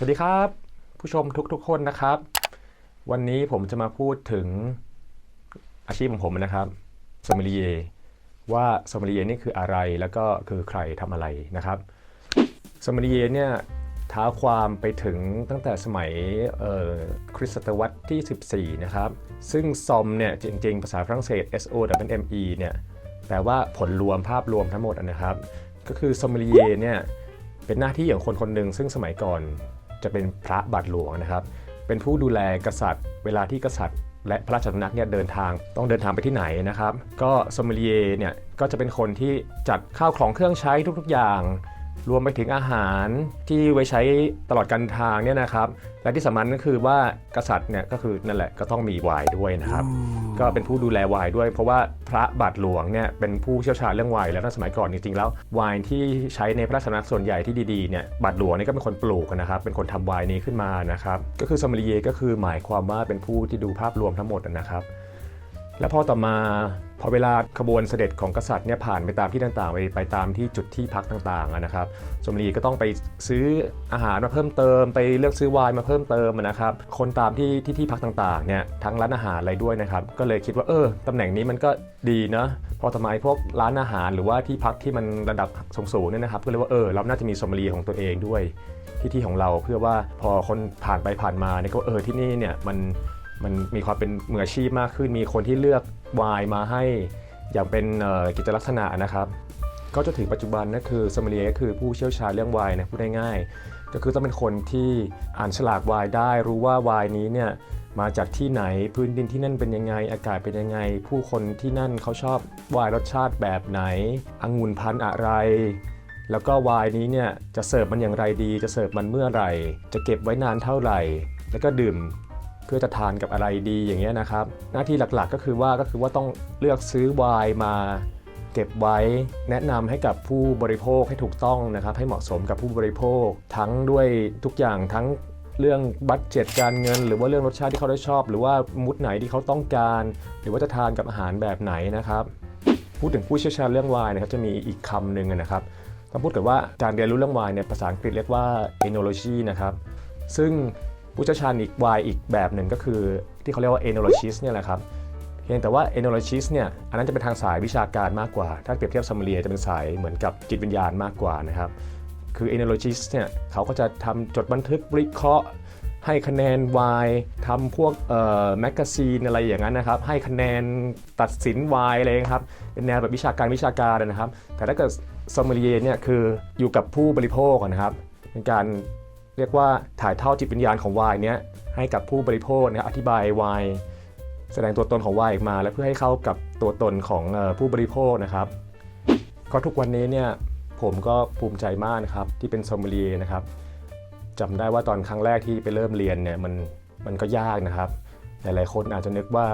สวัสดีครับ ผู้ชมทุกๆคนนะครับ วันนี้ผมจะมาพูดถึงอาชีพของผมนะครับสม m เ l เ e ว่าสม m เ l เ e นี่คืออะไรแล้วก็คือใครทำอะไรนะครับสม m เ l เ e เนี่ยท้าความไปถึงตั้งแต่สมัยคริสตศตวรรษที่ 14 นะครับ ซึ่งซอมเนี่ยจริงๆ ภาษาฝรั่งเศส S O W M E เนี่ยแปลว่าผลรวมภาพรวมทั้งหมดนะครับ ก็คือสม m เ l เ e เนี่ยเป็นหน้าที่ของคนคนหนึ่งซึ่งสมัยก่อน จะเป็นพระบาทหลวงนะครับ เป็นผู้ดูแลกษัตริย์ เวลาที่กษัตริย์ และพระราชสำนักเนี่ยเดินทางต้องเดินทางไปที่ไหนนะครับ ก็สมมเ l เ e เนี่ยก็จะเป็นคนที่จัดข้าวของเครื่องใช้ทุกๆอย่าง รวมไปถึงอาหารที่ไว้ใช้ตลอดการทางเนี่ยนะครับและที่สำคัญก็คือว่ากษัตริย์เนี่ยก็คือนั่นแหละก็ต้องมีไวน์ด้วยนะครับ ก็เป็นผู้ดูแลไวน์ด้วย เพราะว่าพระบาทหลวงเนี่ยเป็นผู้เชี่ยวชาญเรื่องไวน์แล้วในสมัยก่อนจริงๆแล้วไวน์ที่ใช้ในพระราชสำนักส่วนใหญ่ที่ดีๆเนี่ยบาทหลวงเนี่ยก็เป็นคนปลูกนะครับเป็นคนทำไวน์นี้ขึ้นมานะครับก็คือสม m เ l เ e ก็คือหมายความว่าเป็นผู้ที่ดูภาพรวมทั้งหมดนะครับ แล้วพอต่อมา พอเวลาขบวนเสด็จของกษัตริย์เนี่ยผ่านไปตามที่ต่างๆ ไปไปตามที่จุดที่พักต่างๆนะครับสมรีก็ต้องไปซื้ออาหารมาเพิ่มเติม ไปเลือกซื้อไวน์มาเพิ่มเติมนะครับ คนตามที่ที่ที่พักต่างๆเนี่ยทั้งร้านอาหารอะไรด้วยนะครับ ก็เลยคิดว่าเออตำแหน่งนี้มันก็ดีนะพอทำไมพวกร้านอาหารหรือว่าที่พักที่มันระดับสูงๆเนี่ยนะครับ ก็เลยว่าเออเราน่าจะมีสมรีของตัวเองด้วยที่ที่ของเราเพื่อว่าพอคนผ่านไปผ่านมาเนี่ยก็เออที่นี่เนี่ยมัน มันมีความเป็นมืออาชีพมากขึ้น มีคนที่เลือกไวน์มาให้อย่างเป็นกิจลักษณะนะครับ ก็จะถึงปัจจุบันนั่นคือสมเลียก็คือผู้เชี่ยวชาญเรื่องไวน์นะพูดง่ายๆก็คือต้องเป็นคนที่อ่านฉลากไวน์ได้รู้ว่าไวน์นี้เนี่ยมาจากที่ไหนพื้นดินที่นั่นเป็นยังไง อากาศเป็นยังไง ผู้คนที่นั่นเขาชอบไวน์รสชาติแบบไหนองุ่นพันธุ์อะไร แล้วก็ไวน์นี้เนี่ยจะเสิร์ฟมันอย่างไรดี จะเสิร์ฟมันเมื่อไหร่ จะเก็บไว้นานเท่าไหร่ แล้วก็ดื่ม เพื่อจะทานกับอะไรดีอย่างเงี้ยนะครับ หน้าที่หลักๆก็คือว่าก็คือว่าต้องเลือกซื้อไวน์มาเก็บไว้แนะนำให้กับผู้บริโภคให้ถูกต้องนะครับ ให้เหมาะสมกับผู้บริโภค ทั้งด้วยทุกอย่างทั้งเรื่องบัตเจ็ตการเงิน หรือว่าเรื่องรสชาติที่เขาได้ชอบ หรือว่ามุดไหนที่เขาต้องการ หรือว่าจะทานกับอาหารแบบไหนนะครับ พูดถึงผู้เชี่ยวชาญเรื่องไวน์นะครับจะมีอีกคำหนึ่งนะครับต้องพูดกันว่าการเรียนรู้เรื่องไวน์เนี่ยภาษาอังกฤษเรียกว่า enology นะครับซึ่ง ผู้เชี่ยวชาญอีกวายอีกแบบหนึ่งก็คือที่เขาเรียกว่า enologist เนี่ยแหละครับเพียงแต่ว่า enologist เนี่ยอันนั้นจะเป็นทางสายวิชาการมากกว่า ถ้าเปรียบเทียบซัมเรียจะเป็นสายเหมือนกับจิตวิญญาณมากกว่านะครับคือ enologist เนี่ยเขาก็จะทำจดบันทึกวิเคราะห์ให้คะแนนวายทำพวกเอ่อแมกกาซีนอะไรอย่างนั้นนะครับ ให้คะแนนตัดสินวายอะไรครับ เป็นแนวแบบวิชาการวิชาการนะครับ แต่ถ้าเกิดซอมเลียเนี่ยคืออยู่กับผู้บริโภคนะครับเป็นการ เรียกว่าถ่ายทอดจิตวิญญาณของวายเนี้ยให้กับผู้บริโภคเนี่ยอธิบายวายแสดงตัวตนของวายออกมา แล้วเพื่อให้เข้ากับตัวตนของผู้บริโภคนะครับ ก็ทุกวันนี้เนี่ยผมก็ภูมิใจมากนะครับที่เป็นซอมเลียนะครับจำได้ว่าตอนครั้งแรกที่ไปเริ่มเรียนเนี่ยมันมันก็ยากนะครับ หลายๆคนอาจจะนึกว่า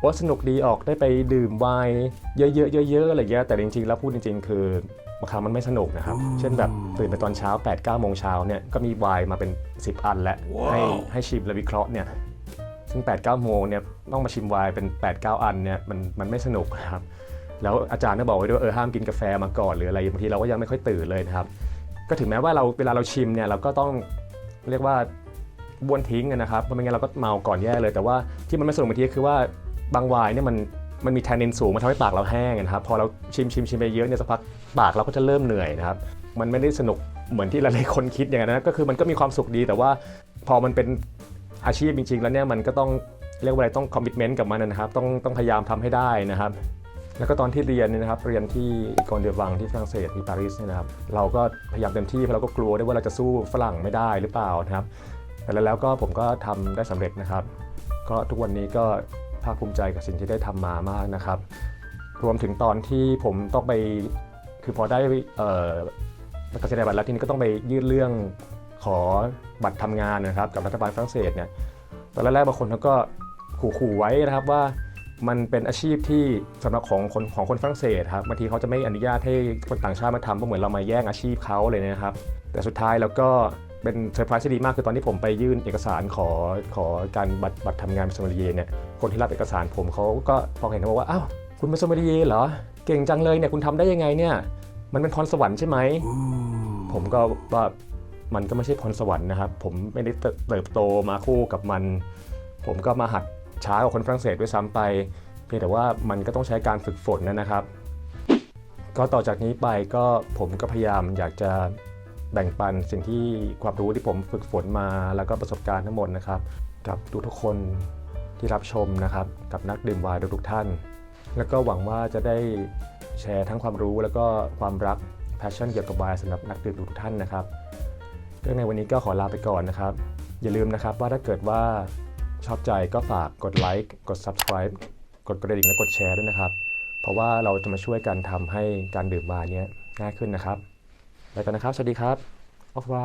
โอ้สนุกดีออกได้ไปดื่มไวน์เยอะๆเยอะๆอะไรเงี้ยแต่จริงๆ แล้วพูดจริง ๆ คือางครั้งมันไม่สนุกนะครับ เช่นแบบตื่นไปตอนเช้า 8 9โมงเช้าเนี่ยก็มีไวน์มาเป็น 10 อันแล้ว ให้ให้ชิมและวิเคราะห์เนี่ยซึ่ง 8 9โมงเนี่ยต้องมาชิมไวน์เป็น 8 9 อันเนี่ยมันมันไม่สนุกนะครับแล้วอาจารย์ก็บอกไว้ด้วยเออห้ามกินกาแฟมาก่อนหรืออะไรบางทีเราก็ยังไม่ค่อยตื่นเลยนะครับ ก็ถึงแม้ว่าเราเวลาเราชิมเนี่ยเราก็ต้องเรียกว่าบ้วนทิ้งอะนะครับเพราะไม่งั้นเราก็เมาก่อนแย่เลย แต่ว่าที่มันไม่สนุกบางทีก็คือว่าบางไวน์เนี่ยมัน มันมีแทนนินสูงมันทำให้ปากเราแห้งนะครับพอเราชิมชิมชิมไปเยอะเนี่ยสักพักปากเราก็จะเริ่มเหนื่อยนะครับมันไม่ได้สนุกเหมือนที่หลายๆคนคิดอย่างนั้นนะก็คือมันก็มีความสุขดี แต่ว่าพอมันเป็นอาชีพจริง ๆ แล้วเนี่ยมันก็ต้องเรียกว่าอะไรต้องคอมมิชเมนต์กับมันนะครับต้องต้องพยายามทำให้ได้นะครับ แล้วก็ตอนที่เรียนเนี่ยนะครับเรียนที่กอนเดวังที่ฝรั่งเศสที่ปารีสเนี่ยนะครับเราก็พยายามเต็มที่เพราะเราก็กลัวด้วยว่าเราจะสู้ฝรั่งไม่ได้หรือเปล่านะครับแต่แล้วก็ผมก็ทำได้สำเร็จนะครับ ก็ทุกวันนี้ก็ ภาคภูมิใจกับสิ่งที่ได้ทำมามากนะครับ รวมถึงตอนที่ผมต้องไปคือพอได้เกษตรบัตรแล้วทีนี้ก็ต้องไปยื่นเรื่องขอบัตรทำงานนะครับ กับรัฐบาลฝรั่งเศสเนี่ยตอนแรกๆบางคนเขาก็ขู่ๆไว้นะครับว่ามันเป็นอาชีพที่สำหรับของคนของคนฝรั่งเศสครับบางทีเขาจะไม่อนุญาตให้คนต่างชาติมาทำเพราะเหมือนเรามาแย่งอาชีพเขาเลยนะครับ แต่สุดท้ายแล้วก็ เป็นเซอร์ไพรส์ที่ดีมากคือตอนที่ผมไปยื่นเอกสารขอขอการบัตรบัตรทำงานเป็นสมเลียเนี่ยคนที่รับเอกสารผมเขาก็พอเห็นเขาบอกว่าอ้าวคุณเป็นสมเลียเหรอ เก่งจังเลยเนี่ยคุณทำได้ยังไงเนี่ยมันเป็นพรสวรรค์ใช่ไหมผมก็ว่ามันก็ไม่ใช่พรสวรรค์นะครับ ผมไม่ได้เติบโตมาคู่กับมัน ผมก็มาหัดช้ากว่าคนฝรั่งเศสด้วยซ้ำไป เพียงแต่ว่ามันก็ต้องใช้การฝึกฝนนะครับ ก็ต่อจากนี้ไปก็ผมก็พยายามอยากจะ แบ่งปันสิ่งที่ความรู้ที่ผมฝึกฝนมา แล้วก็ประสบการณ์ทั้งหมดนะครับ กับทุกๆคนที่รับชมนะครับ กับนักดื่มวน์ทุกท่าน แล้วก็หวังว่าจะได้แชร์ทั้งความรู้แล้วก็ความรัก passion เกี่ยวกับวน์สำหรับนักดื่มทุกท่านนะครับเรื่องในวันนี้ก็ขอลาไปก่อนนะครับ อย่าลืมนะครับว่าถ้าเกิดว่าชอบใจก็ฝากกดไลค์กด subscribe กดกระดิ่งและกดแชร์ด้วยนะครับ เพราะว่าเราจะมาช่วยกันทำให้การดื่มวน์เนี้ยง่ายขึ้นนะครับ ไปกันนะครับ สวัสดีครับออฟวา